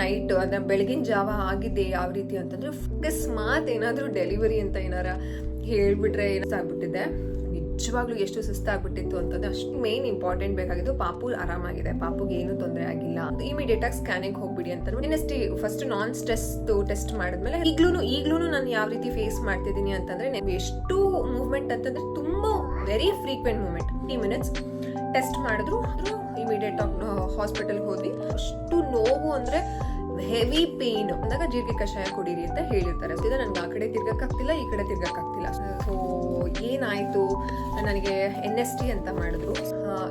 Night ಅಂದ್ರೆ ಬೆಳಗಿನ ಜಾವ ಆಗಿದೆ, ಯಾವ ರೀತಿ ಅಂತಂದ್ರೆ ಅಕಸ್ಮಾತ್ ಏನಾದ್ರೂ ಡೆಲಿವರಿ ಅಂತ ಏನಾರ ಹೇಳ್ಬಿಟ್ರೆ ಏನಾಗ್ಬಿಟ್ಟಿದೆ. ನಿಜವಾಗ್ಲೂ ಎಷ್ಟು ಸುಸ್ತಾಗ್ಬಿಟ್ಟಿತ್ತು ಅಂತಂದ್ರೆ ಅಷ್ಟು ಮೇನ್ ಇಂಪಾರ್ಟೆಂಟ್ ಬೇಕಾಗಿದ್ದು ಪಾಪು ಆರಾಮಾಗಿದೆ. ಪಾಪುಗೆ ಏನು ತೊಂದರೆ ಆಗಿಲ್ಲ. ಇಮಿಡಿಯೇಟ್ ಆಗಿ ಸ್ಕ್ಯಾನಿಂಗ್ ಹೋಗ್ಬಿಡಿ ಅಂತ ನೆನಸ್ಟಿ ಫಸ್ಟ್ ನಾನ್ ಸ್ಟ್ರೆಸ್ ಟೆಸ್ಟ್ ಮಾಡಿದ್ಮೇಲೆ ಈಗ್ಲೂ ಈಗ್ಲೂ ನಾನು ಯಾವ ರೀತಿ ಫೇಸ್ ಮಾಡ್ತಿದ್ದೀನಿ ಅಂತಂದ್ರೆ, ಎಷ್ಟು ಮೂವ್ಮೆಂಟ್ ಅಂತಂದ್ರೆ ತುಂಬಾ very frequent movement fifty minutes test ಮಾಡಿದ್ರು ಇಮಿಡಿಯೇಟ್ ಹಾಸ್ಪಿಟಲ್ಗೆ ಹೋದ್ವಿ. ಅಷ್ಟು ನೋವು ಅಂದ್ರೆ ಹೆವಿ ಪೇನ್ ಅಂದಾಗ ಜೀರಿಗೆ ಕಷಾಯ ಕುಡೀರಿ ಅಂತ ಹೇಳಿರ್ತಾರೆ. ಇದು ನನ್ಗೆ ಆ ಕಡೆ ತಿರ್ಗಕ್ಕಾಗ್ತಿಲ್ಲ, ಈ ಕಡೆ ತಿರ್ಗಕ್ಕಾಗ್ತಿಲ್ಲ. ಸೊ ಏನಾಯ್ತು? ನನಗೆ ಎನ್ ಎಸ್ ಟಿ ಅಂತ ಮಾಡಿದ್ರು.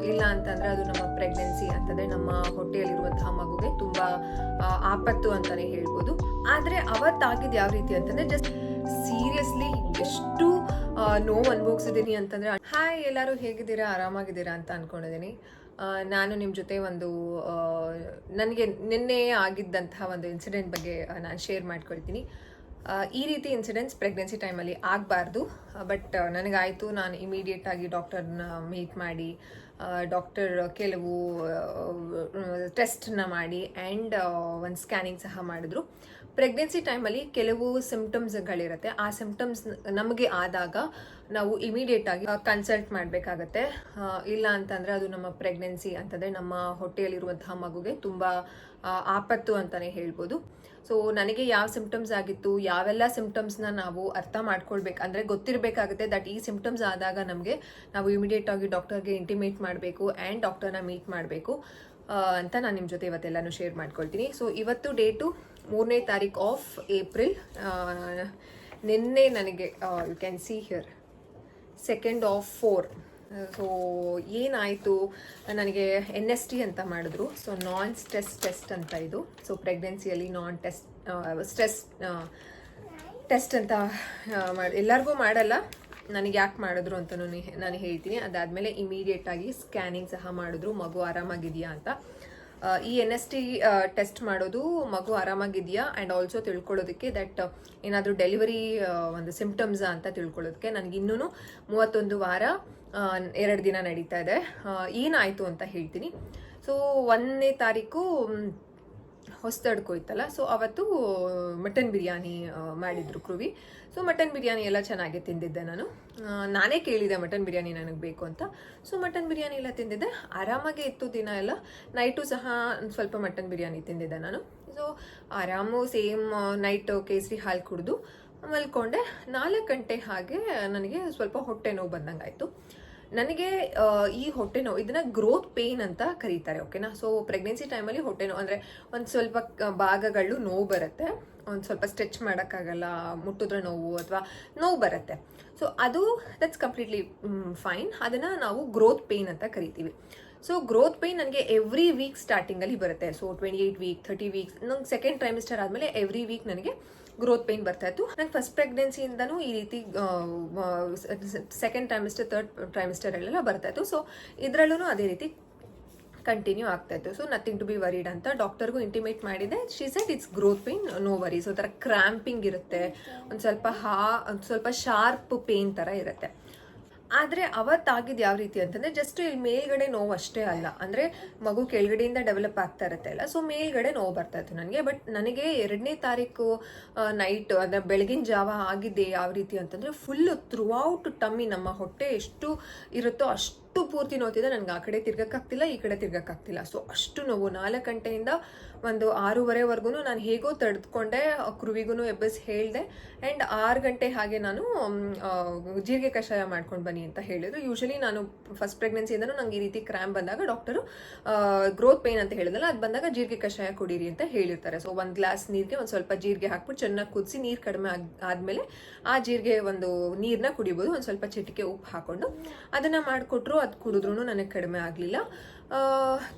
ಇಲ್ಲ ಅಂತಂದ್ರೆ ಅದು ನಮ್ಮ ಪ್ರೆಗ್ನೆನ್ಸಿ ಅಂತಂದ್ರೆ ನಮ್ಮ ಹೊಟ್ಟೆಯಲ್ಲಿರುವಂತಹ ಮಗುಗೆ ತುಂಬಾ ಆಪತ್ತು ಅಂತಾನೆ ಹೇಳ್ಬೋದು. ಆದ್ರೆ ಅವತ್ತಾಗಿದ್ ಯಾವ ರೀತಿ ಅಂತಂದ್ರೆ ಜಸ್ಟ್ ಸೀರಿಯಸ್ಲಿ ಎಷ್ಟು ನೋವು ಅನುಭವಿಸಿದ್ದೀನಿ ಅಂತಂದರೆ, ಹಾಯ್ ಎಲ್ಲರೂ ಹೇಗಿದ್ದೀರಾ? ಆರಾಮಾಗಿದ್ದೀರಾ ಅಂತ ಅನ್ಕೊಂಡಿದ್ದೀನಿ ನಾನು ನಿಮ್ಮ ಜೊತೆ ಒಂದು ನನಗೆ ನಿನ್ನೆ ಆಗಿದ್ದಂತಹ ಒಂದು ಇನ್ಸಿಡೆಂಟ್ ಬಗ್ಗೆ ನಾನು ಶೇರ್ ಮಾಡ್ಕೊಳ್ತೀನಿ. ಈ ರೀತಿ ಇನ್ಸಿಡೆಂಟ್ಸ್ ಪ್ರೆಗ್ನೆನ್ಸಿ ಟೈಮಲ್ಲಿ ಆಗಬಾರ್ದು. ಬಟ್ ನನಗಾಯಿತು, ನಾನು ಇಮಿಡಿಯೇಟಾಗಿ ಡಾಕ್ಟರ್ನ ಮೀಟ್ ಮಾಡಿ ಡಾಕ್ಟರ್ ಕೆಲವು ಟೆಸ್ಟನ್ನ ಮಾಡಿ ಆ್ಯಂಡ್ ಒಂದು ಸ್ಕ್ಯಾನಿಂಗ್ ಸಹ ಮಾಡಿದ್ರು. ಪ್ರೆಗ್ನೆನ್ಸಿ ಟೈಮಲ್ಲಿ ಕೆಲವು ಸಿಮ್ಟಮ್ಸ್ಗಳಿರುತ್ತೆ ಆ ಸಿಮ್ಟಮ್ಸ್ ನಮಗೆ ಆದಾಗ ನಾವು ಇಮಿಡಿಯೇಟ್ ಆಗಿ ಕನ್ಸಲ್ಟ್ ಮಾಡಬೇಕಾಗತ್ತೆ. ಇಲ್ಲ ಅಂತಂದರೆ ಅದು ನಮ್ಮ ಪ್ರೆಗ್ನೆನ್ಸಿ ಅಂತಂದರೆ ನಮ್ಮ ಹೊಟ್ಟೆಯಲ್ಲಿರುವಂತಹ ಮಗುಗೆ ತುಂಬ ಆಪತ್ತು ಅಂತಲೇ ಹೇಳ್ಬೋದು. ಸೊ ನನಗೆ ಯಾವ ಸಿಂಪ್ಟಮ್ಸ್ ಆಗಿತ್ತು, ಯಾವೆಲ್ಲ ಸಿಮ್ಟಮ್ಸ್ನ ನಾವು ಅರ್ಥ ಮಾಡ್ಕೊಳ್ಬೇಕು, ಅಂದರೆ ಗೊತ್ತಿರಬೇಕಾಗುತ್ತೆ ದಟ್ ಈ ಸಿಂಪ್ಟಮ್ಸ್ ಆದಾಗ ನಮಗೆ ನಾವು ಇಮಿಡಿಯೇಟ್ ಆಗಿ ಡಾಕ್ಟರ್ಗೆ ಇಂಟಿಮೇಟ್ ಮಾಡಬೇಕು ಆ್ಯಂಡ್ ಡಾಕ್ಟರ್ನ ಮೀಟ್ ಮಾಡಬೇಕು. ಅಂತ ನಾನು ನಿಮ್ಮ ಜೊತೆ ಇವತ್ತೆಲ್ಲನೂ ಶೇರ್ ಮಾಡ್ಕೊಳ್ತೀನಿ. ಸೊ ಇವತ್ತು ಡೇಟು ಮೂರನೇ ತಾರೀಕು ಆಫ್ ಏಪ್ರಿಲ್ ನಿನ್ನೆ ನನಗೆ you can see here second of four so ಏನಾಯಿತು? ನನಗೆ ಎನ್ ಎಸ್ ಟಿ ಅಂತ ಮಾಡಿದ್ರು. ಸೊ ನಾನ್ ಸ್ಟ್ರೆಸ್ ಟೆಸ್ಟ್ ಅಂತ ಇದು. ಸೊ ಪ್ರೆಗ್ನೆನ್ಸಿಯಲ್ಲಿ ನಾನ್ ಟೆಸ್ಟ್ ಸ್ಟ್ರೆಸ್ ಟೆಸ್ಟ್ ಅಂತ ಮಾಡಿ, ಎಲ್ಲರಿಗೂ ಮಾಡಲ್ಲ. ನನಗೆ ಯಾಕೆ ಮಾಡಿದ್ರು ಅಂತ ನಾನು ಹೇಳ್ತೀನಿ. ಅದಾದಮೇಲೆ ಇಮಿಡಿಯೇಟ್ ಆಗಿ ಸ್ಕ್ಯಾನಿಂಗ್ ಸಹ ಮಾಡಿದ್ರು. ಮಗು ಆರಾಮಾಗಿದೆಯಾ ಅಂತ. ಈ ಎನ್ ಎಸ್ ಟಿ ಟೆಸ್ಟ್ ಮಾಡೋದು ಮಗು ಆರಾಮಾಗಿದೆಯಾ? ಆ್ಯಂಡ್ ಆಲ್ಸೋ ತಿಳ್ಕೊಳ್ಳೋದಕ್ಕೆ ದಟ್ ಏನಾದರೂ ಡೆಲಿವರಿ ಒಂದು ಸಿಂಪ್ಟಮ್ಸಾ ಅಂತ ತಿಳ್ಕೊಳ್ಳೋದಕ್ಕೆ ನನಗೆ ಇನ್ನೂ ಮೂವತ್ತೊಂದು ವಾರ ಎರಡು ದಿನ ನಡೀತಾ ಇದೆ. ಏನಾಯಿತು ಅಂತ ಹೇಳ್ತೀನಿ. ಸೊ ಒಂದನೇ ತಾರೀಕು ಮ್, ಹೊಸದಡ್ಕೋ ಇತ್ತಲ್ಲ ಸೊ ಅವತ್ತು ಮಟನ್ ಬಿರಿಯಾನಿ ಮಾಡಿದ್ರು ಕೃವಿ ಸೊ ಮಟನ್ ಬಿರಿಯಾನಿ ಎಲ್ಲ ಚೆನ್ನಾಗಿ ತಿಂದಿದ್ದೆ ನಾನು. ನಾನೇ ಕೇಳಿದೆ ಮಟನ್ ಬಿರಿಯಾನಿ ನನಗೆ ಬೇಕು ಅಂತ. ಸೊ ಮಟನ್ ಬಿರಿಯಾನಿ ಎಲ್ಲ ತಿಂದಿದ್ದೆ. ಆರಾಮಾಗೆ ಇತ್ತು ದಿನ ಎಲ್ಲ. ನೈಟು ಸಹ ಸ್ವಲ್ಪ ಮಟನ್ ಬಿರಿಯಾನಿ ತಿಂದಿದ್ದೆ ನಾನು. ಸೊ ಆರಾಮು ಸೇಮ್ ನೈಟ್ ಕೇಸರಿ ಹಾಲು ಕುಡಿದು ಮಲ್ಕೊಂಡೆ. ನಾಲ್ಕು ಗಂಟೆ ಹಾಗೆ ನನಗೆ ಸ್ವಲ್ಪ ಹೊಟ್ಟೆ ನೋವು ಬಂದಂಗಾಯಿತು. ನನಗೆ ಈ ಹೊಟ್ಟೆ ನೋವು, ಇದನ್ನ ಗ್ರೋತ್ ಪೇನ್ ಅಂತ ಕರೀತಾರೆ ಓಕೆನಾ ಸೊ ಪ್ರೆಗ್ನೆನ್ಸಿ ಟೈಮಲ್ಲಿ ಹೊಟ್ಟೆ ನೋವು, ಅಂದರೆ ಒಂದು ಸ್ವಲ್ಪ ಭಾಗಗಳು ನೋವು ಬರುತ್ತೆ. ಒಂದು ಸ್ವಲ್ಪ ಸ್ಟ್ರೆಚ್ ಮಾಡೋಕ್ಕಾಗಲ್ಲ, ಮುಟ್ಟಿದ್ರೆ ನೋವು ಅಥವಾ ನೋವು ಬರುತ್ತೆ. ಸೊ ಅದು ದಟ್ಸ್ ಕಂಪ್ಲೀಟ್ಲಿ ಫೈನ್ ಅದನ್ನು ನಾವು ಗ್ರೋತ್ ಪೇನ್ ಅಂತ ಕರಿತೀವಿ. ಸೊ ಗ್ರೋತ್ ಪೇನ್ ನನಗೆ ಎವ್ರಿ ವೀಕ್ ಸ್ಟಾರ್ಟಿಂಗಲ್ಲಿ ಬರುತ್ತೆ. So twenty eight week thirty weeks ನಂಗೆ ಸೆಕೆಂಡ್ ಟ್ರೈಮಿಸ್ಟರ್ ಆದಮೇಲೆ ಎವ್ರಿ ವೀಕ್ ನನಗೆ ಗ್ರೋತ್ ಪೇನ್ ಬರ್ತಾ ಇತ್ತು ನಂಗೆ ಫಸ್ಟ್ ಪ್ರೆಗ್ನೆನ್ಸಿಯಿಂದನೂ ಈ ರೀತಿ ಸೆಕೆಂಡ್ ಟ್ರೈಮಿಸ್ಟರ್ ತರ್ಡ್ ಟ್ರೈಮಿಸ್ಟರ್ ಎಲ್ಲ ಬರ್ತಾ ಇತ್ತು ಸೊ ಇದರಲ್ಲೂ ಅದೇ ರೀತಿ ಕಂಟಿನ್ಯೂ ಆಗ್ತಾ ಇತ್ತು so nothing to be worried ಅಂತ ಡಾಕ್ಟರ್ಗೂ ಇಂಟಿಮೇಟ್ ಮಾಡಿದೆ. She said it's growth pain no worries ಒಂಥರ ಕ್ರ್ಯಾಂಪಿಂಗ್ ಇರುತ್ತೆ. ಒಂದು ಸ್ವಲ್ಪ ಹಾ, ಒಂದು ಸ್ವಲ್ಪ ಶಾರ್ಪ್ ಪೇನ್ ಥರ ಇರುತ್ತೆ. ಆದರೆ ಅವತ್ತಾಗಿದ್ದು ಯಾವ ರೀತಿ ಅಂತಂದರೆ ಜಸ್ಟ್ ಇಲ್ಲಿ ಮೇಲ್ಗಡೆ ನೋವು ಅಷ್ಟೇ ಅಲ್ಲ. ಅಂದರೆ ಮಗು ಕೆಳಗಡೆಯಿಂದ ಡೆವಲಪ್ ಆಗ್ತಾ ಇರುತ್ತೆ ಅಲ್ಲ. ಸೊ ಮೇಲ್ಗಡೆ ನೋವು ಬರ್ತಾ ಇತ್ತು ನನಗೆ. ಬಟ್ ನನಗೆ ಎರಡನೇ ತಾರೀಕು ನೈಟ್ ಅಂದರೆ ಬೆಳಗಿನ ಜಾವ ಆಗಿದ್ದೆ ಯಾವ ರೀತಿ ಅಂತಂದರೆ ಫುಲ್ಲು ಥ್ರೂ ಔಟ್ ಟಮ್ಮಿ ನಮ್ಮ ಹೊಟ್ಟೆ ಎಷ್ಟು ಇರುತ್ತೋ ಅಷ್ಟು ಪೂರ್ತಿ ನೋತಿದೆ ನನಗೆ ಆ ಕಡೆ ತಿರ್ಗಕ್ಕಾಗ್ತಿಲ್ಲ, ಈ ಕಡೆ ತಿರ್ಗಕ್ಕಾಗ್ತಿಲ್ಲ. ಸೊ ಅಷ್ಟು ನೋವು. ನಾಲ್ಕು ಗಂಟೆಯಿಂದ ಒಂದು ಆರೂವರೆವರೆಗೂ ನಾನು ಹೇಗೋ ತಡೆದುಕೊಂಡೆ ಕೃವಿಗೂ ಎಬ್ಬಸ್ ಹೇಳಿದೆ. ಆ್ಯಂಡ್ ಆರು ಗಂಟೆ ಹಾಗೆ ನಾನು ಜೀರಿಗೆ ಕಷಾಯ ಮಾಡ್ಕೊಂಡು ಬನ್ನಿ ಅಂತ ಹೇಳಿದರು. ಯೂಶಲಿ ನಾನು ಫಸ್ಟ್ ಪ್ರೆಗ್ನೆನ್ಸಿಯಿಂದನೂ ನಂಗೆ ಈ ರೀತಿ ಕ್ರ್ಯಾಮ್ ಬಂದಾಗ ಡಾಕ್ಟರು ಗ್ರೋತ್ ಪೇನ್ ಅಂತ ಹೇಳಿದಲ್ಲ ಅದು ಬಂದಾಗ ಜೀರಿಗೆ ಕಷಾಯ ಕುಡೀರಿ ಅಂತ ಹೇಳಿರ್ತಾರೆ. ಸೊ ಒಂದು ಗ್ಲಾಸ್ ನೀರಿಗೆ ಒಂದು ಸ್ವಲ್ಪ ಜೀರಿಗೆ ಹಾಕ್ಬಿಟ್ಟು ಚೆನ್ನಾಗಿ ಕುದಿಸಿ ನೀರು ಕಡಿಮೆ ಆಗ, ಆದಮೇಲೆ ಆ ಜೀರಿಗೆ ಒಂದು ನೀರನ್ನ ಕುಡಿಬೋದು. ಒಂದು ಸ್ವಲ್ಪ ಚಿಟಿಕೆ ಉಪ್ಪು ಹಾಕ್ಕೊಂಡು ಅದನ್ನು ಮಾಡಿಕೊಟ್ರು ಅದು ಕುಡಿದ್ರೂ ನನಗೆ ಕಡಿಮೆ ಆಗಲಿಲ್ಲ.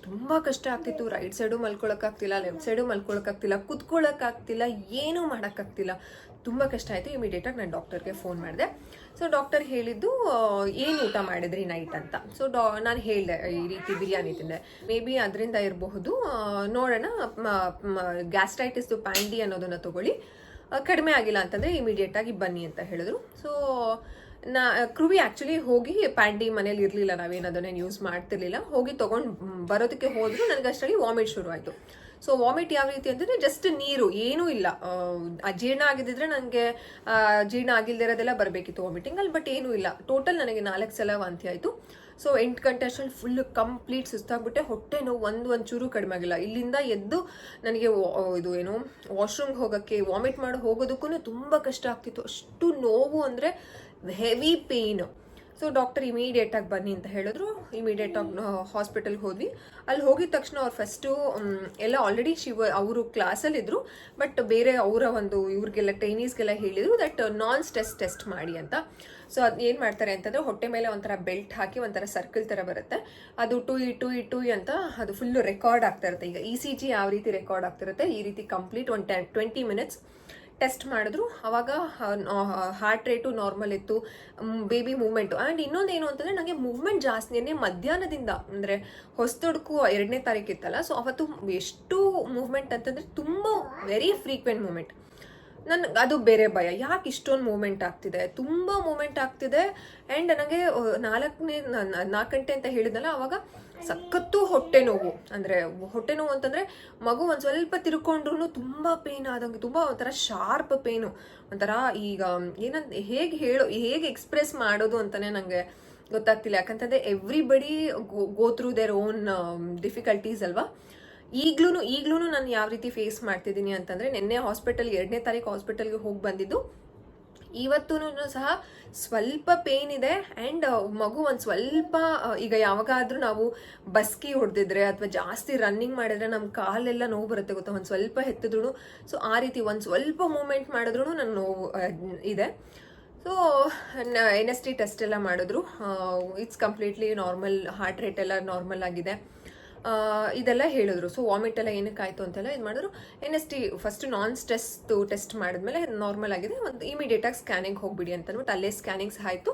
ತುಂಬ ಕಷ್ಟ ಆಗ್ತಿತ್ತು. ರೈಟ್ ಸೈಡು ಮಲ್ಕೊಳ್ಳೋಕ್ಕಾಗ್ತಿಲ್ಲ ಲೆಫ್ಟ್ ಸೈಡು ಮಲ್ಕೊಳ್ಳೋಕ್ಕಾಗ್ತಿಲ್ಲ ಕುತ್ಕೊಳ್ಳೋಕ್ಕಾಗ್ತಿಲ್ಲ ಏನೂ ಮಾಡೋಕ್ಕಾಗ್ತಿಲ್ಲ ತುಂಬ ಕಷ್ಟ ಆಯಿತು. ಇಮಿಡಿಯೇಟಾಗಿ ನಾನು ಡಾಕ್ಟರ್ಗೆ ಫೋನ್ ಮಾಡಿದೆ. ಸೊ ಡಾಕ್ಟರ್ ಹೇಳಿದ್ದು ಏನು ಊಟ ಮಾಡಿದ್ರಿ ನೈಟ್ ಅಂತ. ಸೊ ಡಾ, ನಾನು ಹೇಳಿದೆ, ಈ ರೀತಿ ಬಿರಿಯಾನಿ ತಿಂದೆ. ಮೇ ಬಿ ಅದರಿಂದ ಇರಬಹುದು. ನೋಡೋಣ. ಗ್ಯಾಸ್ಟ್ರೈಟಿಸ್ದು ಪ್ಯಾಂಡಿ ಅನ್ನೋದನ್ನು ತಗೊಳ್ಳಿ. ಕಡಿಮೆ ಆಗಿಲ್ಲ ಅಂತಂದರೆ ಇಮಿಡಿಯೇಟಾಗಿ ಬನ್ನಿ ಅಂತ ಹೇಳಿದ್ರು. ಸೊ ನಾ ಕೃವಿ ಆ್ಯಕ್ಚುಲಿ ಹೋಗಿ ಪ್ಯಾಂಡಿ ಮನೇಲಿ ಇರಲಿಲ್ಲ, ನಾವೇನು ಅದನ್ನೇನು ಯೂಸ್ ಮಾಡ್ತಿರ್ಲಿಲ್ಲ. ಹೋಗಿ ತೊಗೊಂಡು ಬರೋದಕ್ಕೆ ಹೋದ್ರು ನನಗೆ ಅಷ್ಟರಲ್ಲಿ ವಾಮಿಟ್ ಶುರು ಆಯಿತು ಸೊ ವಾಮಿಟ್ ಯಾವ ರೀತಿ ಅಂತಂದ್ರೆ ಜಸ್ಟ್ ನೀರು, ಏನೂ ಇಲ್ಲ. ಅಜೀರ್ಣ ಆಗಿದ್ದಿದ್ರೆ ನನಗೆ ಜೀರ್ಣ ಆಗಿಲ್ಲದೆ ಇರೋದೆಲ್ಲ ಬರಬೇಕಿತ್ತು ವಾಮಿಟಿಂಗ್ ಅಲ್ಲಿ ಬಟ್ ಏನೂ ಇಲ್ಲ. ಟೋಟಲ್ ನನಗೆ ನಾಲ್ಕು ಸಲ ವಾಂತಿ ಆಯಿತು. ಸೊ ಎಂಟು ಗಂಟೆ ಅಷ್ಟರಲ್ಲಿ ಫುಲ್ ಕಂಪ್ಲೀಟ್ ಸುಸ್ತಾಗ್ಬಿಟ್ಟೆ ಹೊಟ್ಟೆ ನೋವು ಒಂದು ಒಂಚೂರು ಕಡಿಮೆ ಆಗಿಲ್ಲ. ಇಲ್ಲಿಂದ ಎದ್ದು ನನಗೆ ಇದು ಏನು ವಾಶ್ರೂಮ್ಗೆ ಹೋಗೋಕ್ಕೆ ವಾಮಿಟ್ ಮಾಡಿ ಹೋಗೋದಕ್ಕೂ ತುಂಬ ಕಷ್ಟ ಆಗ್ತಿತ್ತು. ಅಷ್ಟು ನೋವು ಅಂದರೆ heavy pain so doctor immediate ಆಗಿ ಬನ್ನಿ ಅಂತ ಹೇಳಿದ್ರು. ಇಮಿಡಿಯೇಟ್ ಆಗಿ ಹಾಸ್ಪಿಟಲ್ಗೆ ಹೋದ್ವಿ. ಅಲ್ಲಿ ಹೋಗಿದ ತಕ್ಷಣ ಅವ್ರು ಫಸ್ಟು ಎಲ್ಲ ಆಲ್ರೆಡಿ ಶಿವ, ಅವರು ಕ್ಲಾಸಲ್ಲಿದ್ದರು ಬಟ್ ಬೇರೆ ಅವರ ಒಂದು ಇವ್ರಿಗೆಲ್ಲ ಟ್ರೈನೀಸ್ಗೆಲ್ಲ ಹೇಳಿದರು ದಟ್ ನಾನ್ ಸ್ಟ್ರೆಸ್ ಟೆಸ್ಟ್ ಮಾಡಿ ಅಂತ. ಸೊ ಅದು ಏನು ಮಾಡ್ತಾರೆ ಅಂತಂದರೆ ಹೊಟ್ಟೆ ಮೇಲೆ ಒಂಥರ ಬೆಲ್ಟ್ ಹಾಕಿ ಒಂಥರ ಸರ್ಕಲ್ ಥರ ಬರುತ್ತೆ. ಅದು ಟು ಇ ಟು ಇ ಟು ಅಂತ ಅದು ಫುಲ್ಲು ರೆಕಾರ್ಡ್ ಆಗ್ತಾ ಇರುತ್ತೆ. ಈಗ ಇ ಸಿ ಜಿ ಯಾವ ರೀತಿ ರೆಕಾರ್ಡ್ ಆಗ್ತಿರುತ್ತೆ ಈ ರೀತಿ ಕಂಪ್ಲೀಟ್ ಒಂದು ಟೆನ್ ಟ್ವೆಂಟಿ ಮಿನಿಟ್ಸ್ ಟೆಸ್ಟ್ ಮಾಡಿದ್ರು. ಅವಾಗ ಹಾರ್ಟ್ ರೇಟು ನಾರ್ಮಲ್ ಇತ್ತು ಬೇಬಿ ಮೂವ್ಮೆಂಟು ಆ್ಯಂಡ್ ಇನ್ನೊಂದು ಏನು ಅಂತಂದರೆ ನನಗೆ ಮೂವ್ಮೆಂಟ್ ಜಾಸ್ತಿನೇ ಮಧ್ಯಾಹ್ನದಿಂದ, ಅಂದರೆ ಹೊಸದೊಡ್ಕು ಎರಡನೇ ತಾರೀಕು ಇತ್ತಲ್ಲ ಸೊ ಅವತ್ತು ಎಷ್ಟು ಮೂವ್ಮೆಂಟ್ ಅಂತಂದರೆ, ತುಂಬ ವೆರಿ ಫ್ರೀಕ್ವೆಂಟ್ ಮೂವ್ಮೆಂಟ್ ನನ್ ಅದು ಬೇರೆ ಭಯ. ಯಾಕೆ ಇಷ್ಟೊಂದು ಮೂಮೆಂಟ್ ಆಗ್ತಿದೆ? ತುಂಬ ಮೂಮೆಂಟ್ ಆಗ್ತಿದೆ. ಆ್ಯಂಡ್ ನನಗೆ ನಾಲ್ಕನೇ ನಾಲ್ಕು ಗಂಟೆ ಅಂತ ಹೇಳಿದ್ನಲ್ಲ, ಅವಾಗ ಸಖತ್ತು ಹೊಟ್ಟೆ ನೋವು. ಅಂದರೆ, ಹೊಟ್ಟೆ ನೋವು ಅಂತಂದರೆ, ಮಗು ಒಂದು ಸ್ವಲ್ಪ ತಿರ್ಕೊಂಡ್ರು ತುಂಬ ಪೇನ್ ಆದಂಗೆ, ತುಂಬ ಒಂಥರ ಶಾರ್ಪ್ ಪೇನು ಒಂಥರ ಈಗ ಏನಂತ ಹೇಗೆ ಹೇಳೋ, ಹೇಗೆ ಎಕ್ಸ್ಪ್ರೆಸ್ ಮಾಡೋದು ಅಂತಲೇ ನನಗೆ ಗೊತ್ತಾಗ್ತಿಲ್ಲ. ಯಾಕಂತಂದರೆ everybody go through their own difficulties ಅಲ್ವಾ? ಈಗ್ಲೂ ಈಗ್ಲೂ ನಾನು ಯಾವ ರೀತಿ ಫೇಸ್ ಮಾಡ್ತಿದ್ದೀನಿ ಅಂತಂದರೆ ನಿನ್ನೆ ಹಾಸ್ಪಿಟಲ್ ಎರಡನೇ ತಾರೀಕು ಹಾಸ್ಪಿಟಲ್ಗೆ ಹೋಗಿ ಬಂದಿದ್ದು. ಇವತ್ತೂ ಸಹ ಸ್ವಲ್ಪ ಪೇನ್ ಇದೆ ಆ್ಯಂಡ್ ಮಗು ಒಂದು ಸ್ವಲ್ಪ ಈಗ ಯಾವಾಗಾದರೂ ನಾವು ಬಸ್ಕಿ ಹೊಡೆದಿದ್ರೆ ಅಥವಾ ಜಾಸ್ತಿ ರನ್ನಿಂಗ್ ಮಾಡಿದ್ರೆ ನಮ್ಮ ಕಾಲೆಲ್ಲ ನೋವು ಬರುತ್ತೆ ಗೊತ್ತಾ? ಒಂದು ಸ್ವಲ್ಪ ಎತ್ತಿದ್ರು ಸೊ ಆ ರೀತಿ ಒಂದು ಸ್ವಲ್ಪ ಮೂಮೆಂಟ್ ಮಾಡಿದ್ರು ನನ್ನ ನೋವು ಇದೆ. So N S T test ಎಲ್ಲ ಮಾಡಿದ್ರು. It's completely normal heart rate ಎಲ್ಲ ನಾರ್ಮಲ್ ಆಗಿದೆ. ಇದೆಲ್ಲ ಹೇಳಿದ್ರು. ಸೊ ವಾಮಿಟ್ ಎಲ್ಲ ಏನಕ್ಕೆ ಆಯಿತು ಅಂತೆಲ್ಲ ಇದು ಮಾಡಿದ್ರು. N S T first non ಸ್ಟ್ರೆಸ್ದು test ಮಾಡಿದ್ಮೇಲೆ ನಾರ್ಮಲ್ ಆಗಿದೆ. ಒಂದು ಇಮಿಡಿಯೇಟಾಗಿ ಸ್ಕ್ಯಾನಿಂಗ್ ಹೋಗ್ಬಿಡಿ ಅಂತ ಅಂದ್ಬಿಟ್ಟು ಅಲ್ಲೇ ಸ್ಕ್ಯಾನಿಂಗ್ಸ್ ಆಯಿತು.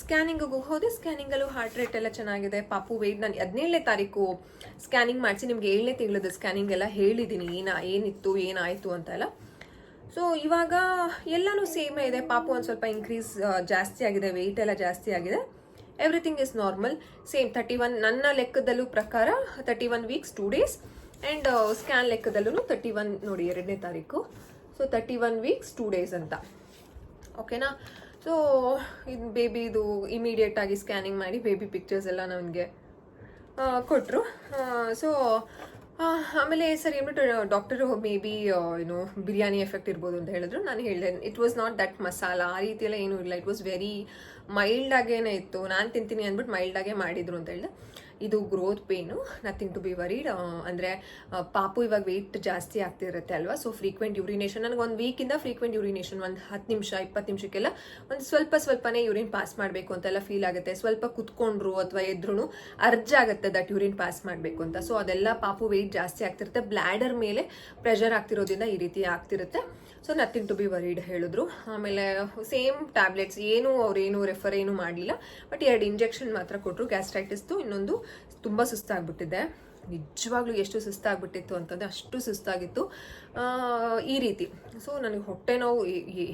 ಸ್ಕ್ಯಾನಿಂಗಿಗೂ ಹೋದೆ ಸ್ಕ್ಯಾನಿಂಗಲ್ಲೂ ಹಾರ್ಟ್ ರೇಟ್ ಎಲ್ಲ ಚೆನ್ನಾಗಿದೆ. ಪಾಪು ವೆಯ್ಟ್ ನಾನು ಹದಿನೇಳನೇ ತಾರೀಕು ಸ್ಕ್ಯಾನಿಂಗ್ ಮಾಡಿಸಿ ನಿಮ್ಗೆ ಏಳನೇ ತಿಂಗಳದ್ದು ಸ್ಕ್ಯಾನಿಂಗ್ ಎಲ್ಲ ಹೇಳಿದ್ದೀನಿ ಏನ, ಏನಿತ್ತು, ಏನಾಯಿತು ಅಂತೆಲ್ಲ. ಸೊ ಇವಾಗ ಎಲ್ಲನೂ ಸೇಮೇ ಇದೆ. ಪಾಪು ಒಂದು ಸ್ವಲ್ಪ ಇನ್ಕ್ರೀಸ್ ಜಾಸ್ತಿ ಆಗಿದೆ. ವೆಯ್ಟ್ ಎಲ್ಲ ಜಾಸ್ತಿ ಆಗಿದೆ. Everything is normal same thirty one ನನ್ನ ಲೆಕ್ಕದಲ್ಲೂ ಪ್ರಕಾರ thirty one weeks two days and scan ಲೆಕ್ಕದಲ್ಲೂ thirty one ನೋಡಿ, ಎರಡನೇ ತಾರೀಕು. So thirty one weeks two days ಅಂತ ಓಕೆನಾ ಸೊ ಇದು ಬೇಬಿದು ಇಮಿಡಿಯೇಟ್ ಆಗಿ ಸ್ಕ್ಯಾನಿಂಗ್ ಮಾಡಿ ಬೇಬಿ ಪಿಕ್ಚರ್ಸ್ ಎಲ್ಲ ನನಗೆ ಕೊಟ್ಟರು ಸೊ ಆಮೇಲೆ ಸರಿ ಅಂದ್ಬಿಟ್ಟು ಡಾಕ್ಟರು ಮೇ ಬಿ ಏನು ಬಿರಿಯಾನಿ ಎಫೆಕ್ಟ್ ಇರ್ಬೋದು ಅಂತ ಹೇಳಿದ್ರು. ನಾನು ಹೇಳಿದೆ it was not that masala ಆ ರೀತಿ ಎಲ್ಲ ಏನೂ ಇಲ್ಲ. ಇಟ್ ವಾಸ್ ವೆರಿ ಮೈಲ್ಡ್ ಆಗೇನೆ ಇತ್ತು. ನಾನು ತಿಂತೀನಿ ಅಂದ್ಬಿಟ್ಟು ಮೈಲ್ಡ್ ಆಗೇ ಮಾಡಿದ್ರು ಅಂತ ಹೇಳಿದೆ. ಇದು growth pain nothing to be worried ಅಂದರೆ ಪಾಪು ಇವಾಗ ವೆಯ್ಟ್ ಜಾಸ್ತಿ ಆಗ್ತಿರುತ್ತೆ ಅಲ್ವಾ? ಸೊ ಫ್ರೀಕ್ವೆಂಟ್ ಯೂರಿನೇಷನ್ ನನಗೆ ಒಂದು ವೀಕಿಂದ ಫ್ರೀಕ್ವೆಂಟ್ ಯೂರಿನೇಷನ್ ಒಂದು ಹತ್ತು ನಿಮಿಷ, ಇಪ್ಪತ್ತು ನಿಮಿಷಕ್ಕೆಲ್ಲ ಒಂದು ಸ್ವಲ್ಪ ಸ್ವಲ್ಪನೇ ಯೂರಿನ್ ಪಾಸ್ ಮಾಡಬೇಕು ಅಂತೆಲ್ಲ ಫೀಲ್ ಆಗುತ್ತೆ. ಸ್ವಲ್ಪ ಕುತ್ಕೊಂಡ್ರು ಅಥವಾ ಎದ್ರು ಅರ್ಜ್ ಆಗುತ್ತೆ ದಟ್ ಯೂರಿನ್ ಪಾಸ್ ಮಾಡಬೇಕು ಅಂತ. ಸೊ ಅದೆಲ್ಲ ಪಾಪು ವೆಯ್ಟ್ ಜಾಸ್ತಿ ಆಗ್ತಿರುತ್ತೆ. ಬ್ಲ್ಯಾಡರ್ ಮೇಲೆ ಪ್ರೆಷರ್ ಆಗ್ತಿರೋದ್ರಿಂದ ಈ ರೀತಿ ಆಗ್ತಿರುತ್ತೆ. So nothing to be worried ಹೇಳಿದ್ರು. ಆಮೇಲೆ ಸೇಮ್ ಟ್ಯಾಬ್ಲೆಟ್ಸ್ ಏನು ಅವ್ರೇನು ರೆಫರ್ ಏನು ಮಾಡಲಿಲ್ಲ. ಬಟ್ ಎರಡು ಇಂಜೆಕ್ಷನ್ ಮಾತ್ರ ಕೊಟ್ಟರು ಗ್ಯಾಸ್ಟ್ರೈಟಿಸ್ದು ಇನ್ನೊಂದು ತುಂಬ ಸುಸ್ತಾಗ್ಬಿಟ್ಟಿದೆ. ನಿಜವಾಗ್ಲೂ ಎಷ್ಟು ಸುಸ್ತಾಗ್ಬಿಟ್ಟಿತ್ತು ಅಂತಂದರೆ ಅಷ್ಟು ಸುಸ್ತಾಗಿತ್ತು. ಈ ರೀತಿ. ಸೊ ನನಗೆ ಹೊಟ್ಟೆ ನೋವು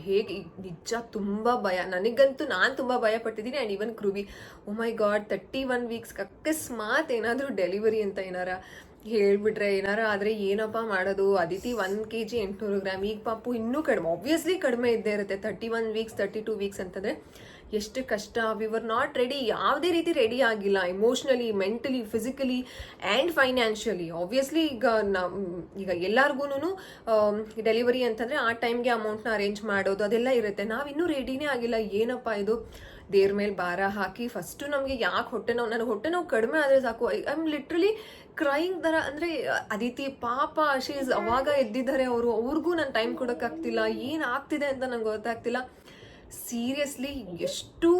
ಹೇಗೆ, ನಿಜ ತುಂಬ ಭಯ. ನನಗಂತೂ ನಾನು ತುಂಬ ಭಯ ಪಟ್ಟಿದ್ದೀನಿ ಆ್ಯಂಡ್ ಈವನ್ ಕ್ರೂವಿ ಓ my god thirty one weeks ಅಕಸ್ಮಾತ್ ಏನಾದರೂ ಡೆಲಿವರಿ ಅಂತ ಏನಾರ ಹೇಳ್ಬಿಟ್ರೆ ಏನಾರ ಆದರೆ ಏನಪ್ಪ ಮಾಡೋದು? ಅದಿತಿ ಒನ್ ಕೆ ಜಿ ಎಂಟುನೂರು ಗ್ರಾಮ್. ಈಗ ಪಾಪು ಇನ್ನೂ ಕಡಿಮೆ ಆಬ್ವಿಯಸ್ಲಿ ಕಡಿಮೆ ಇದ್ದೇ ಇರುತ್ತೆ. Thirty one weeks thirty two weeks ಅಂತಂದರೆ ಎಷ್ಟು ಕಷ್ಟ. ವಿ ವರ್ ನಾಟ್ ರೆಡಿ ಯಾವುದೇ ರೀತಿ ರೆಡಿ ಆಗಿಲ್ಲ. Emotionally mentally physically and financially obviously ಈಗ ನಾವು ಈಗ ಎಲ್ಲಾರ್ಗು ಡೆಲಿವರಿ ಅಂತಂದರೆ ಆ ಟೈಮ್ಗೆ ಅಮೌಂಟ್ನ ಅರೇಂಜ್ ಮಾಡೋದು ಅದೆಲ್ಲ ಇರುತ್ತೆ. ನಾವಿನ್ನೂ ರೆಡಿನೇ ಆಗಿಲ್ಲ. ಏನಪ್ಪ ಇದು? ದೇವ್ರ ಮೇಲೆ ಭಾರ ಹಾಕಿ ಫಸ್ಟು ನಮಗೆ ಯಾಕೆ ಹೊಟ್ಟೆ ನೋವು? ನನಗೆ ಹೊಟ್ಟೆ ನೋವು ಕಡಿಮೆ ಆದರೆ ಸಾಕು. ಐ ಆಮ್ ಲಿಟ್ರಲಿ ಕ್ರೈಯಿಂಗ್ ಥರ ಅಂದರೆ ಅದಿತಿ ಪಾಪ ಶೀಸ್ ಅವಾಗ ಎದ್ದಿದ್ದಾರೆ ಅವರು. ಅವ್ರಿಗೂ ನಾನು ಟೈಮ್ ಕೊಡೋಕ್ಕಾಗ್ತಿಲ್ಲ. ಏನು ಆಗ್ತಿದೆ ಅಂತ ನಂಗೆ ಗೊತ್ತಾಗ್ತಿಲ್ಲ. ಸೀರಿಯಸ್ಲಿ ಎಷ್ಟು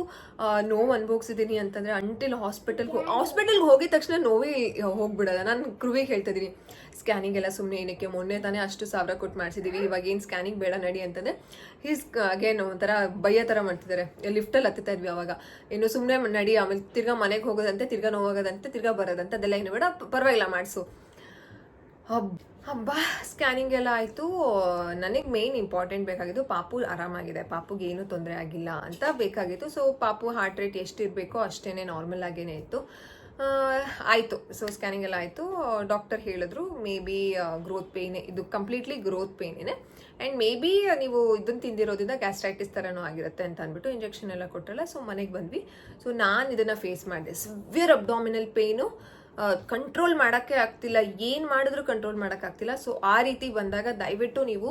ನೋವು ಅನುಭವಿಸಿದ್ದೀನಿ ಅಂತಂದರೆ ಅಂಟಿಲ್ ಹಾಸ್ಪಿಟಲ್ಗೆ ಹಾಸ್ಪಿಟಲ್ಗೆ ಹೋಗಿದ ತಕ್ಷಣ ನೋವೇ ಹೋಗ್ಬಿಡಲ್ಲ. ನಾನು ಕ್ರುವಿಗೆ ಹೇಳ್ತಿದ್ದೀನಿ ಸ್ಕ್ಯಾನಿಂಗ್ ಎಲ್ಲ ಸುಮ್ಮನೆ ಏನಕ್ಕೆ, ಮೊನ್ನೆ ತಾನೇ ಅಷ್ಟು ಸಾವಿರ ಕೊಟ್ಟು ಮಾಡಿಸಿದ್ದೀವಿ ಇವಾಗ ಏನು ಸ್ಕ್ಯಾನಿಂಗ್ ಬೇಡ ನಡಿ ಅಂತಂದರೆ ಹೀಸ್ ಅಗೇನ್ ಒಂಥರ ಭಯ ಥರ ಮಾಡ್ತಿದ್ದಾರೆ. ಲಿಫ್ಟಲ್ಲಿ ಹತ್ತುತ್ತಾ ಇದ್ವಿ ಅವಾಗ. ಇನ್ನು ಸುಮ್ಮನೆ ನಡಿ, ಆಮೇಲೆ ತಿರ್ಗಾ ಮನೆಗೆ ಹೋಗೋದಂತೆ, ತಿರ್ಗಾ ನೋವಾಗೋದಂತೆ, ತಿರ್ಗಾ ಬರೋದಂತೆ, ಅದೆಲ್ಲ ಏನು ಬೇಡ ಪರವಾಗಿಲ್ಲ, ಮಾಡಿಸು. ಹಬ್ ಹಬ್ಬ ಸ್ಕ್ಯಾನಿಂಗ್ ಎಲ್ಲ ಆಯಿತು. ನನಗೆ ಮೇನ್ ಇಂಪಾರ್ಟೆಂಟ್ ಬೇಕಾಗಿದ್ದು ಪಾಪು ಆರಾಮಾಗಿದೆ. ಪಾಪುಗೆ ಏನು ತೊಂದರೆ ಆಗಿಲ್ಲ ಅಂತ ಬೇಕಾಗಿತ್ತು. ಸೊ ಪಾಪು ಹಾರ್ಟ್ ರೇಟ್ ಎಷ್ಟು ಇರಬೇಕೋ ಅಷ್ಟೇ ನಾರ್ಮಲ್ ಆಗೇನೆ ಇತ್ತು. ಆಯಿತು. ಸೊ ಸ್ಕ್ಯಾನಿಂಗ್ ಎಲ್ಲ ಆಯಿತು. ಡಾಕ್ಟರ್ ಹೇಳಿದ್ರು ಮೇ ಬಿ ಗ್ರೋತ್ ಪೇಯ್ನೆ ಇದು ಕಂಪ್ಲೀಟ್ಲಿ ಗ್ರೋತ್ ಪೇಯ್ನೇ ಆ್ಯಂಡ್ ಮೇ ಬಿ ನೀವು ಇದನ್ನು ತಿಂದಿರೋದ್ರಿಂದ ಗ್ಯಾಸ್ಟ್ರೈಟಿಸ್ ಥರನೂ ಆಗಿರುತ್ತೆ ಅಂತ ಅಂದ್ಬಿಟ್ಟು ಇಂಜೆಕ್ಷನ್ ಎಲ್ಲ ಕೊಟ್ಟರಲ್ಲ ಸೊ ಮನೆಗೆ ಬಂದ್ವಿ. ಸೊ ನಾನು ಇದನ್ನು ಫೇಸ್ ಮಾಡಿದೆ. ಸಿವಿಯರ್ ಅಬ್ಡಾಮಿನಲ್ ಪೇಯ್ನು ಕಂಟ್ರೋಲ್ ಮಾಡೋಕ್ಕೆ ಆಗ್ತಿಲ್ಲ. ಏನು ಮಾಡಿದ್ರು ಕಂಟ್ರೋಲ್ ಮಾಡೋಕ್ಕಾಗ್ತಿಲ್ಲ ಸೊ ಆ ರೀತಿ ಬಂದಾಗ ದಯವಿಟ್ಟು ನೀವು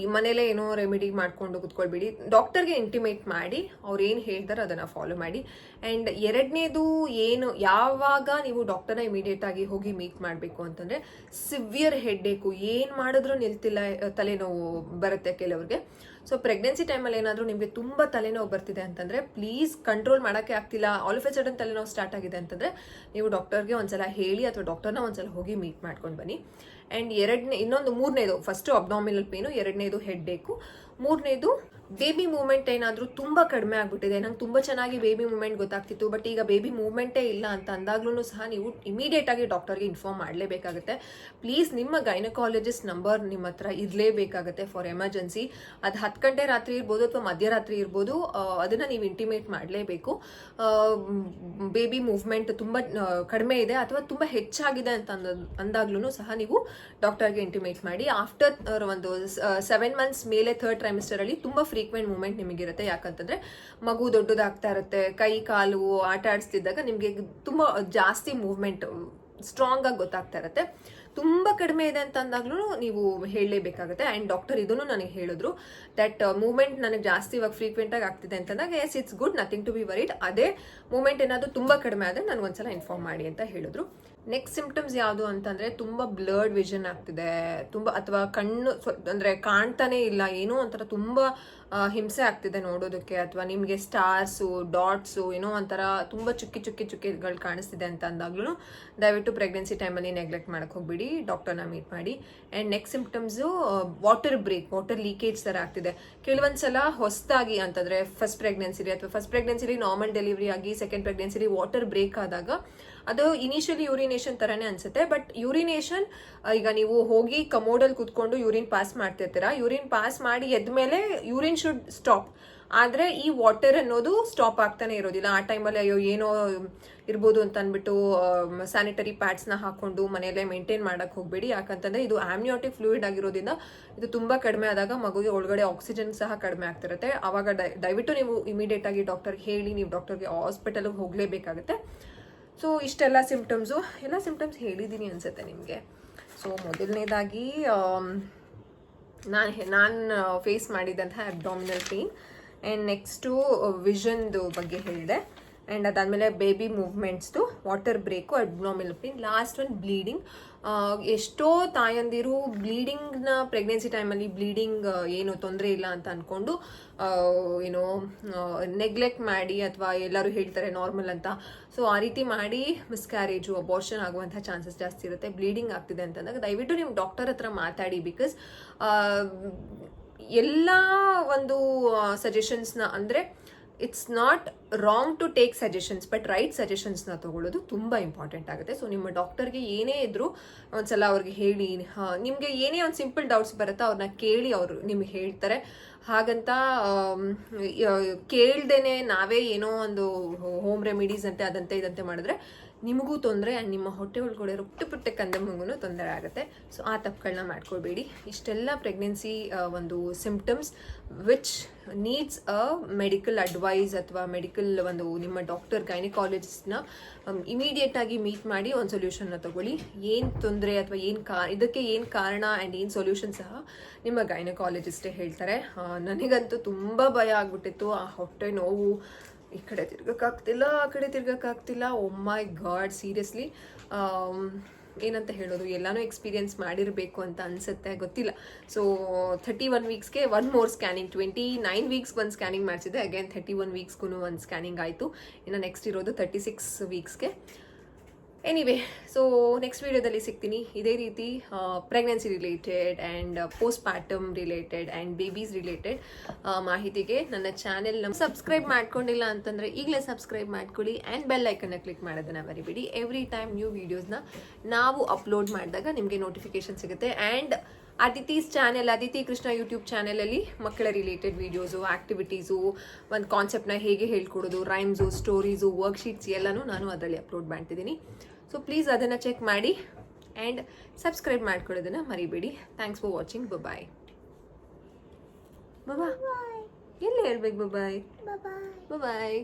ಈ ಮನೇಲೇ ಏನೋ ರೆಮಿಡಿ ಮಾಡ್ಕೊಂಡು ಕುತ್ಕೊಳ್ಬೇಡಿ. ಡಾಕ್ಟರ್ಗೆ ಇಂಟಿಮೇಟ್ ಮಾಡಿ, ಅವ್ರು ಏನು ಹೇಳ್ತಾರೆ ಅದನ್ನು ಫಾಲೋ ಮಾಡಿ. ಆ್ಯಂಡ್ ಎರಡನೇದು ಏನು, ಯಾವಾಗ ನೀವು ಡಾಕ್ಟರ್ನ ಇಮಿಡಿಯೇಟ್ ಆಗಿ ಹೋಗಿ ಮೀಟ್ ಮಾಡಬೇಕು ಅಂತಂದರೆ ಸಿವಿಯರ್ ಹೆಡ್ಡೇಕು ಏನು ಮಾಡಿದ್ರೂ ನಿಲ್ತಿಲ್ಲ, ತಲೆನೋವು ಬರುತ್ತೆ ಕೆಲವ್ರಿಗೆ. ಸೊ ಪ್ರೆಗ್ನೆನ್ಸಿ ಟೈಮಲ್ಲಿ ಏನಾದರೂ ನಿಮಗೆ ತುಂಬ ತಲೆನೋವು ಬರ್ತಿದೆ ಅಂತಂದರೆ ಪ್ಲೀಸ್ ಕಂಟ್ರೋಲ್ ಮಾಡೋಕ್ಕೆ ಆಗ್ತಿಲ್ಲ. ಆಲ್ ಆಫ್ ಎ ಸಡನ್ ತಲೆನೋವು ಸ್ಟಾರ್ಟ್ ಆಗಿದೆ ಅಂತಂದರೆ, ನೀವು ಡಾಕ್ಟರ್ಗೆ ಒಂದ್ಸಲ ಹೇಳಿ ಅಥವಾ ಡಾಕ್ಟರ್ನ ಒಂದ್ಸಲ ಹೋಗಿ ಮೀಟ್ ಮಾಡ್ಕೊಂಡು ಬನ್ನಿ. ಆ್ಯಂಡ್ ಎರಡನೇ, ಇನ್ನೊಂದು ಮೂರನೇದು ಫಸ್ಟು ಅಬ್ನಾಮಿನಲ್ ಪೇನು ಎರಡನೇದು ಹೆಡ್ ಏಕು ಮೂರನೇದು ಬೇಬಿ ಮೂವ್ಮೆಂಟ್ ಏನಾದರೂ ತುಂಬ ಕಡಿಮೆ ಆಗಿಬಿಟ್ಟಿದೆ. ನಂಗೆ ತುಂಬ ಚೆನ್ನಾಗಿ ಬೇಬಿ ಮೂವ್ಮೆಂಟ್ ಗೊತ್ತಾಗ್ತಿತ್ತು. ಬಟ್ ಈಗ ಬೇಬಿ ಮೂಮೆಂಟೇ ಇಲ್ಲ ಅಂತ ಅಂದಾಗ್ಲೂ ಸಹ ನೀವು ಇಮಿಡಿಯೇಟ್ ಆಗಿ ಡಾಕ್ಟರ್ಗೆ ಇನ್ಫಾರ್ಮ್ ಮಾಡಲೇಬೇಕಾಗುತ್ತೆ. ಪ್ಲೀಸ್ ನಿಮ್ಮ ಗೈನಕಾಲಜಿಸ್ಟ್ ನಂಬರ್ ನಿಮ್ಮ ಹತ್ರ ಇರಲೇಬೇಕಾಗುತ್ತೆ ಫಾರ್ ಎಮರ್ಜೆನ್ಸಿ ಅದು ಹತ್ತು ಗಂಟೆ ರಾತ್ರಿ ಇರ್ಬೋದು ಅಥವಾ ಮಧ್ಯರಾತ್ರಿ ಇರ್ಬೋದು ಅದನ್ನು ನೀವು ಇಂಟಿಮೇಟ್ ಮಾಡಲೇಬೇಕು. ಬೇಬಿ ಮೂವ್ಮೆಂಟ್ ತುಂಬ ಕಡಿಮೆ ಇದೆ ಅಥವಾ ತುಂಬ ಹೆಚ್ಚಾಗಿದೆ ಅಂತ ಅಂದಾಗ್ಲೂ ಸಹ ನೀವು ಡಾಕ್ಟರ್ಗೆ ಇಂಟಿಮೇಟ್ ಮಾಡಿ. ಆಫ್ಟರ್ ಒಂದು ಸೆವೆನ್ ಮಂತ್ಸ್ ಮೇಲೆ ಥರ್ಡ್ ಟ್ರೈಮಿಸ್ಟರಲ್ಲಿ ತುಂಬ ಫ್ರೀಕ್ವೆಂಟ್ ಮೂಮೆಂಟ್ ನಿಮಗಿರುತ್ತೆ. ಯಾಕಂತಂದ್ರೆ ಮಗು ದೊಡ್ಡದಾಗ್ತಾ ಇರುತ್ತೆ, ಕೈ, ಕಾಲು ಆಟ ಆಡಿಸ್ತಿದ್ದಾಗ ನಿಮಗೆ ತುಂಬ ಜಾಸ್ತಿ ಮೂವ್ಮೆಂಟ್ ಸ್ಟ್ರಾಂಗ್ ಆಗಿ ಗೊತ್ತಾಗ್ತಾ ಇರುತ್ತೆ. ತುಂಬ ಕಡಿಮೆ ಇದೆ ಅಂತ ಅಂದಾಗ್ಲೂ ನೀವು ಹೇಳಲೇಬೇಕಾಗುತ್ತೆ. ಆ್ಯಂಡ್ ಡಾಕ್ಟರ್ ಇದನ್ನು ನನಗೆ ಹೇಳಿದ್ರು ದಟ್ ಮೂವ್ಮೆಂಟ್ ನನಗೆ ಜಾಸ್ತಿ ಇವಾಗ ಫ್ರೀಕ್ವೆಂಟಾಗಿ ಆಗ್ತಿದೆ ಅಂತಂದಾಗ yes it's good nothing to be worried ಅದೇ ಮೂವ್ಮೆಂಟ್ ಏನಾದರೂ ತುಂಬ ಕಡಿಮೆ ಆದರೆ ನನಗೊಂದ್ಸಲ ಇನ್ಫಾರ್ಮ್ ಮಾಡಿ ಅಂತ ಹೇಳಿದ್ರು. ನೆಕ್ಸ್ಟ್ ಸಿಂಪ್ಟಮ್ಸ್ ಯಾವುದು ಅಂತಂದ್ರೆ ತುಂಬ ಬ್ಲರ್ಡ್ ವಿಷನ್ ಆಗ್ತಿದೆ. ತುಂಬ ಅಥವಾ ಕಣ್ಣು ಅಂದ್ರೆ ಕಾಣ್ತಾನೆ ಇಲ್ಲ, ಏನೋ ಒಂಥರ ತುಂಬ ಹಿಂಸೆ ಆಗ್ತಿದೆ ನೋಡೋದಕ್ಕೆ. ಅಥವಾ ನಿಮಗೆ ಸ್ಟಾರ್ಸು ಡಾಟ್ಸು ಏನೋ ಒಂಥರ ತುಂಬ ಚುಕ್ಕಿ ಚುಕ್ಕಿ ಚುಕ್ಕಿಗಳು ಕಾಣಿಸ್ತಿದೆ ಅಂತ ಅಂದಾಗ್ಲೂ ದಯವಿಟ್ಟು ಪ್ರೆಗ್ನೆನ್ಸಿ ಟೈಮಲ್ಲಿ ನೆಗ್ಲೆಕ್ಟ್ ಮಾಡಕ್ಕೆ ಹೋಗ್ಬಿಡಿ ಡಾಕ್ಟರ್ನ ಮೀಟ್ ಮಾಡಿ. And next symptoms water break water leakage ಥರ ಆಗ್ತಿದೆ. ಕೆಲವೊಂದು ಸಲ ಹೊಸದಾಗಿ ಅಂತಂದರೆ ಫಸ್ಟ್ ಪ್ರೆಗ್ನೆನ್ಸಿಲಿ ಅಥವಾ ಫಸ್ಟ್ ಪ್ರೆಗ್ನೆನ್ಸಿಲಿ ನಾರ್ಮಲ್ ಡೆಲಿವರಿ ಆಗಿ ಸೆಕೆಂಡ್ ಪ್ರೆಗ್ನೆನ್ಸಿಲಿ ವಾಟರ್ ಬ್ರೇಕ್ ಆದಾಗ ಅದು ಇನಿಷಿಯಲಿ ಯೂರಿನೇಷನ್ ಥರನೇ ಅನ್ಸುತ್ತೆ ಬಟ್ ಯೂರಿನೇಷನ್ ಈಗ ನೀವು ಹೋಗಿ ಕಮೋಡಲ್ಲಿ ಕುತ್ಕೊಂಡು ಯೂರಿನ್ ಪಾಸ್ ಮಾಡ್ತಿರ್ತೀರಾ ಯೂರಿನ್ ಪಾಸ್ ಮಾಡಿ ಎದ್ಮೇಲೆ ಯೂರಿನ್ ಶುಡ್ ಸ್ಟಾಪ್ ಆದರೆ ಈ ವಾಟರ್ ಅನ್ನೋದು ಸ್ಟಾಪ್ ಆಗ್ತಾನೆ ಇರೋದಿಲ್ಲ. ಆ ಟೈಮಲ್ಲಿ ಅಯ್ಯೋ, ಏನೋ ಇರ್ಬೋದು ಅಂತ ಅಂದ್ಬಿಟ್ಟು ಸ್ಯಾನಿಟರಿ ಪ್ಯಾಡ್ಸ್ನ ಹಾಕೊಂಡು ಮನೆಯಲ್ಲೇ ಮೇಂಟೈನ್ ಮಾಡೋಕ್ಕೆ ಹೋಗಬೇಡಿ. ಯಾಕಂತಂದ್ರೆ ಇದು ಆಮ್ನಿಯೋಟಿಕ್ ಫ್ಲೂಯಿಡ್ ಆಗಿರೋದ್ರಿಂದ ಇದು ತುಂಬ ಕಡಿಮೆ ಆದಾಗ ಮಗುಗೆ ಒಳಗಡೆ ಆಕ್ಸಿಜನ್ ಸಹ ಕಡಿಮೆ ಆಗ್ತಿರುತ್ತೆ. ಆವಾಗ ದಯ- ದಯವಿಟ್ಟು ನೀವು ಇಮಿಡಿಯೇಟ್ ಆಗಿ ಡಾಕ್ಟರ್ಗೆ ಹೇಳಿ, ನೀವು ಡಾಕ್ಟರ್ಗೆ ಹಾಸ್ಪಿಟಲ್ಗೆ ಹೋಗಲೇಬೇಕಾಗುತ್ತೆ. ಸೊ ಇಷ್ಟೆಲ್ಲ ಸಿಂಪ್ಟಮ್ಸು ಎಲ್ಲ ಸಿಂಪ್ಟಮ್ಸ್ ಹೇಳಿದ್ದೀನಿ ಅನಿಸುತ್ತೆ ನಿಮಗೆ. ಸೊ ಮೊದಲನೇದಾಗಿ ನಾನು ನಾನು ಫೇಸ್ ಮಾಡಿದಂತಹ ಅಬ್ಡಾಮಿನಲ್ ಪೇನ್ ಆ್ಯಂಡ್ ನೆಕ್ಸ್ಟು ವಿಷನ್ದು ಬಗ್ಗೆ ಹೇಳಿದೆ. ಆ್ಯಂಡ್ ಅದಾದಮೇಲೆ baby ಮೂವ್ಮೆಂಟ್ಸ್ದು water break abdominal pain last one bleeding ಎಷ್ಟೋ ತಾಯಂದಿರು ಬ್ಲೀಡಿಂಗ್ನ ಪ್ರೆಗ್ನೆನ್ಸಿ ಟೈಮಲ್ಲಿ ಬ್ಲೀಡಿಂಗ್ ಏನು ತೊಂದರೆ ಇಲ್ಲ ಅಂತ ಅಂದ್ಕೊಂಡು ಏನೋ ನೆಗ್ಲೆಕ್ಟ್ ಮಾಡಿ ಅಥವಾ ಎಲ್ಲರೂ ಹೇಳ್ತಾರೆ ನಾರ್ಮಲ್ ಅಂತ. ಸೊ ಆ ರೀತಿ ಮಾಡಿ ಮಿಸ್ಕ್ಯಾರೇಜು ಅಬಾರ್ಷನ್ ಆಗುವಂಥ ಚಾನ್ಸಸ್ ಜಾಸ್ತಿ ಇರುತ್ತೆ. ಬ್ಲೀಡಿಂಗ್ ಆಗ್ತಿದೆ ಅಂತಂದಾಗ ದಯವಿಟ್ಟು ನಿಮ್ಮ ಡಾಕ್ಟರ್ ಹತ್ರ ಮಾತಾಡಿ ಬಿಕಾಸ್ ಎಲ್ಲ ಒಂದು ಸಜೆಷನ್ಸ್ನ ಅಂದರೆ it's not wrong to take suggestions but right ಸಜೆಷನ್ಸ್ನ ತೊಗೊಳ್ಳೋದು ತುಂಬ ಇಂಪಾರ್ಟೆಂಟ್ ಆಗುತ್ತೆ. ಸೊ ನಿಮ್ಮ ಡಾಕ್ಟರ್ಗೆ ಏನೇ ಇದ್ದರೂ ಒಂದ್ಸಲ ಅವ್ರಿಗೆ ಹೇಳಿ ನಿಮಗೆ ಏನೇ ಒಂದು ಸಿಂಪಲ್ ಡೌಟ್ಸ್ ಬರುತ್ತೋ ಅವ್ರನ್ನ ಕೇಳಿ ಅವರು ನಿಮಗೆ ಹೇಳ್ತಾರೆ. ಹಾಗಂತ ಕೇಳ್ದೇನೆ ನಾವೇ ಏನೋ ಒಂದು ಹೋಮ್ ರೆಮಿಡೀಸ್ ಅಂತೆ, ಅದಂತೆ, ಇದಂತೆ ಮಾಡಿದ್ರೆ ನಿಮಗೂ ತೊಂದರೆ ಆ್ಯಂಡ್ ನಿಮ್ಮ ಹೊಟ್ಟೆ ಒಳಗಡೆ ಪುಟ್ಟ ಪುಟ್ಟ ಕಂದ ಮಗುನು ತೊಂದರೆ ಆಗುತ್ತೆ. ಸೊ ಆ ತಪ್ಪುಗಳನ್ನ ಮಾಡ್ಕೊಳ್ಬೇಡಿ. ಇಷ್ಟೆಲ್ಲ ಪ್ರೆಗ್ನೆನ್ಸಿ ಒಂದು symptoms which needs a medical advice ಅಥವಾ ಮೆಡಿಕಲ್ ಒಂದು ನಿಮ್ಮ ಡಾಕ್ಟರ್ ಗೈನಿಕಾಲಜಿಸ್ಟ್ನ ಇಮಿಡಿಯೇಟ್ ಆಗಿ ಮೀಟ್ ಮಾಡಿ ಒಂದು ಸೊಲ್ಯೂಷನ್ನ ತಗೊಳ್ಳಿ. ಏನು ತೊಂದರೆ ಅಥವಾ ಏನು ಕಾ, ಇದಕ್ಕೆ ಏನು ಕಾರಣ ಆ್ಯಂಡ್ ಏನು ಸೊಲ್ಯೂಷನ್ ಸಹ ನಿಮ್ಮ ಗೈನಕಾಲಜಿಸ್ಟೇ ಹೇಳ್ತಾರೆ. ನನಗಂತೂ ತುಂಬ ಭಯ ಆಗ್ಬಿಟ್ಟಿತ್ತು. ಆ ಹೊಟ್ಟೆ ನೋವು ಈ ಕಡೆ ತಿರ್ಗಕ್ಕಾಗ್ತಿಲ್ಲ ಆ ಕಡೆ ತಿರ್ಗಕ್ಕಾಗ್ತಿಲ್ಲ ಓ ಮೈ ಗಾಡ್ ಸೀರಿಯಸ್ಲಿ ಏನಂತ ಹೇಳೋದು, ಎಲ್ಲಾನು ಎಕ್ಸ್ಪೀರಿಯನ್ಸ್ ಮಾಡಿರಬೇಕು ಅಂತ ಅನ್ಸುತ್ತೆ, ಗೊತ್ತಿಲ್ಲ. So thirty one ವೀಕ್ಸ್ಗೆ one more scanning twenty nine weeks ಒಂದು ಸ್ಕ್ಯಾನಿಂಗ್ ಮಾಡಿಸಿದೆ ಅಗೇನ್ ಥರ್ಟಿ ಒನ್ ವೀಕ್ಸ್ಗೂ ಒಂದು ಸ್ಕ್ಯಾನಿಂಗ್ ಆಯಿತು. ಇನ್ನು ನೆಕ್ಸ್ಟ್ ಇರೋದು ತರ್ಟಿ ಸಿಕ್ಸ್ ವೀಕ್ಸ್ಗೆ ಎನಿವೆ ಸೊ ನೆಕ್ಸ್ಟ್ ವಿಡಿಯೋದಲ್ಲಿ ಸಿಗ್ತೀನಿ. ಇದೇ ರೀತಿ pregnancy related and post partum related and babies related ಮಾಹಿತಿಗೆ ನನ್ನ ಚಾನೆಲ್ನ ಸಬ್ಸ್ಕ್ರೈಬ್ ಮಾಡ್ಕೊಂಡಿಲ್ಲ ಅಂತಂದರೆ ಈಗಲೇ ಸಬ್ಸ್ಕ್ರೈಬ್ ಮಾಡ್ಕೊಳ್ಳಿ ಆ್ಯಂಡ್ ಬೆಲ್ ಐಕನ್ನ ಕ್ಲಿಕ್ ಮಾಡೋದನ್ನ ಮರಿಬೇಡಿ. ಎವ್ರಿ ಟೈಮ್ ನ್ಯೂ ವೀಡಿಯೋಸ್ನ ನಾವು ಅಪ್ಲೋಡ್ ಮಾಡಿದಾಗ ನಿಮಗೆ ನೋಟಿಫಿಕೇಶನ್ ಸಿಗುತ್ತೆ. And Aditi's channel Aditi Krishna YouTube ಚಾನೆಲಲ್ಲಿ ಮಕ್ಕಳ ರಿಲೇಟೆಡ್ ವೀಡಿಯೋಸು ಆ್ಯಕ್ಟಿವಿಟೀಸು ಒಂದು ಕಾನ್ಸೆಪ್ಟ್ನ ಹೇಗೆ ಹೇಳ್ಕೊಡೋದು ರೈಮ್ಸು ಸ್ಟೋರೀಸು ವರ್ಕ್ಶೀಟ್ಸ್ ಎಲ್ಲನೂ ನಾನು ಅದರಲ್ಲಿ ಅಪ್ಲೋಡ್ ಮಾಡ್ತಿದ್ದೀನಿ. ಸೊ ಪ್ಲೀಸ್ ಅದನ್ನು ಚೆಕ್ ಮಾಡಿ ಆ್ಯಂಡ್ ಸಬ್ಸ್ಕ್ರೈಬ್ ಮಾಡ್ಕೊಳ್ಳೋದನ್ನು ಮರಿಬೇಡಿ. ಥ್ಯಾಂಕ್ಸ್ ಫಾರ್ ವಾಚಿಂಗ್ ಬಾಯ್ ಬಾಬಾ ಎಲ್ಲಿ ಹೇಳ್ಬೇಕು? ಬಾಯ್ ಬಬಾಯ್ ಬು ಬಾಯ್